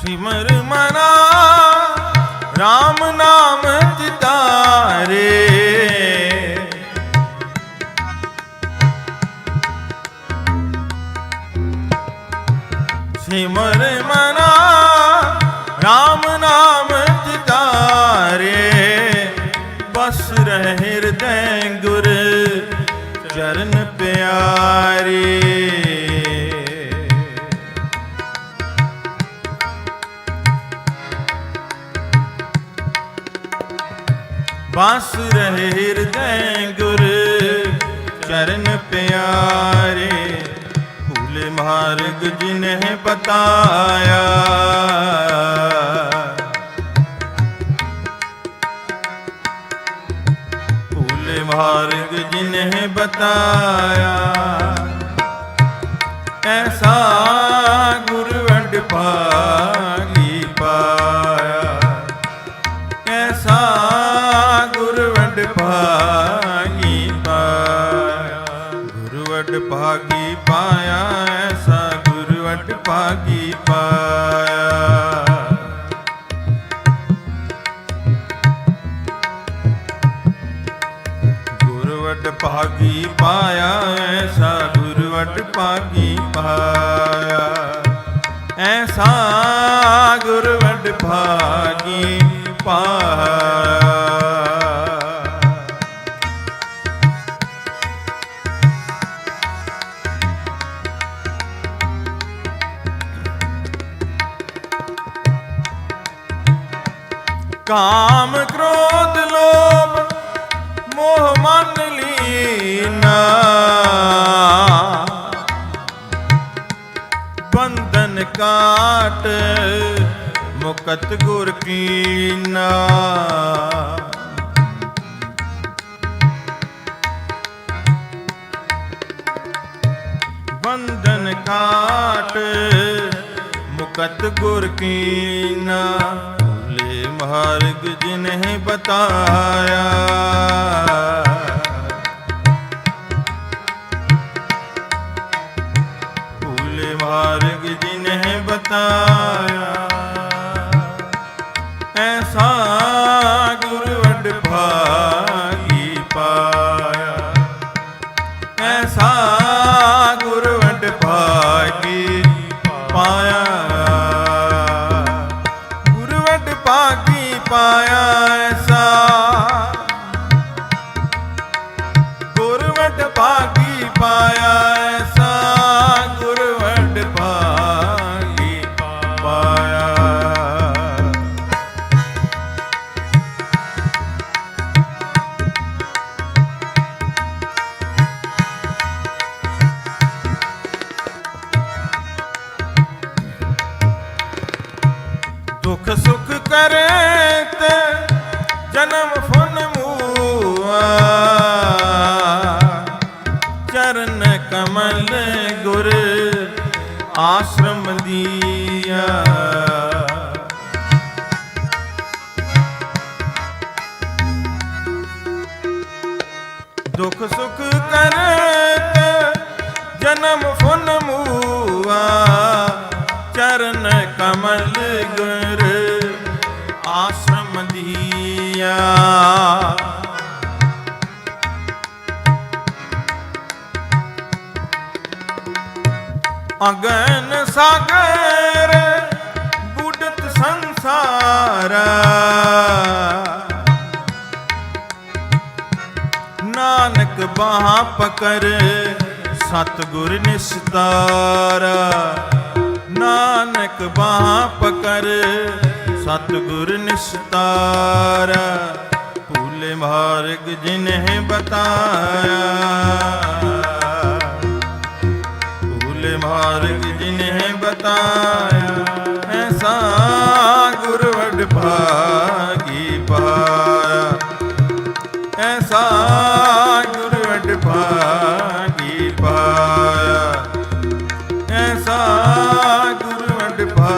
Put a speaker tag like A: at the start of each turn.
A: ਸਿਮਰ ਮਨਾ RAM ਨਾਮ ਚਿਤਾਰੇ ਸਿਮਰ ਮਨਾ RAM ਨਾਮ ਚਿਤਾਰੇ ਬਸ ਰਹਿ ਹਿਰਦੈ ਗੁਰ ਚਰਨ ਪਿਆਰੇ। ਬਸ ਰਹੇ ਹਿਰਦੈ ਗੁਰ, ਚਰਨ ਪਿਆਰੇ ਭੂਲੇ ਮਾਰਗ ਜਿਨਹਿ ਬਤਾਇਆ। ਭੂਲੇ ਮਾਰਗ ਜਿਨਹਿ ਬਤਾਇਆ, ਐਸਾ ਗੁਰ ਭਾਗੀ ਪਾਇਆ, ਐਸਾ ਗੁਰ ਭਾਗੀ ਪਾਇਆ। ਗੁਰ ਵਡ ਭਾਗੀ ਪਾਇਆ, ਐਸਾ ਗੁਰ ਭਾਗੀ ਪਾਇਆ। ਐਸਾ ਗੁਰ ਭਾਗੀ ਪਾਇਆ। ਕਾਮ ਕ੍ਰੋਧ ਲੋਭ, ਮੋਹ ਮਨ ਲੀਨਾ। ਬੰਧਨ ਕਾਟ ਮੁਕਤ ਗੁਰ ਕੀਨਾ। ਬੰਧਨ ਕਾਟ ਮੁਕਤ ਗੁਰ ਕੀਨਾ। ਮਾਰਗ ਜਿਨਹਿ ਬਤਾਇਆ। ਭੂਲੇ ਮਾਰਗ ਜਿਨਹਿ ਬਤਾਇਆ। ਐਸਾ ਵਡ ਕਮਲ ਗੁਰ ਆਸ਼ਰਮ ਦੀਆ। ਦੁਖ ਸੁਖ ਕਰੇ ਜਨਮ ਫੁਨ ਮੂਆ। ਚਰਨ ਕਮਲ ਗੁਰ ਆਸ਼ਰਮ ਦੀਆ। ਅਗਨ ਸਾਗਰ, ਬੁੱਢਤ ਸੰਸਾਰ। ਨਾਨਕ ਬਾਹ ਪਕਰ, ਸਤਗੁਰ ਨਿਸਤਾਰ। ਨਾਨਕ ਬਾਹ ਪਕਰ, ਸਤਗੁਰ ਨਿਸਤਾਰ। ਭੂਲੇ ਮਾਰਗ ਜਿਨਹਿ ਬਤਾਇਆ। ਐਸਾ ਗੁਰ ਵਡ ਪਾ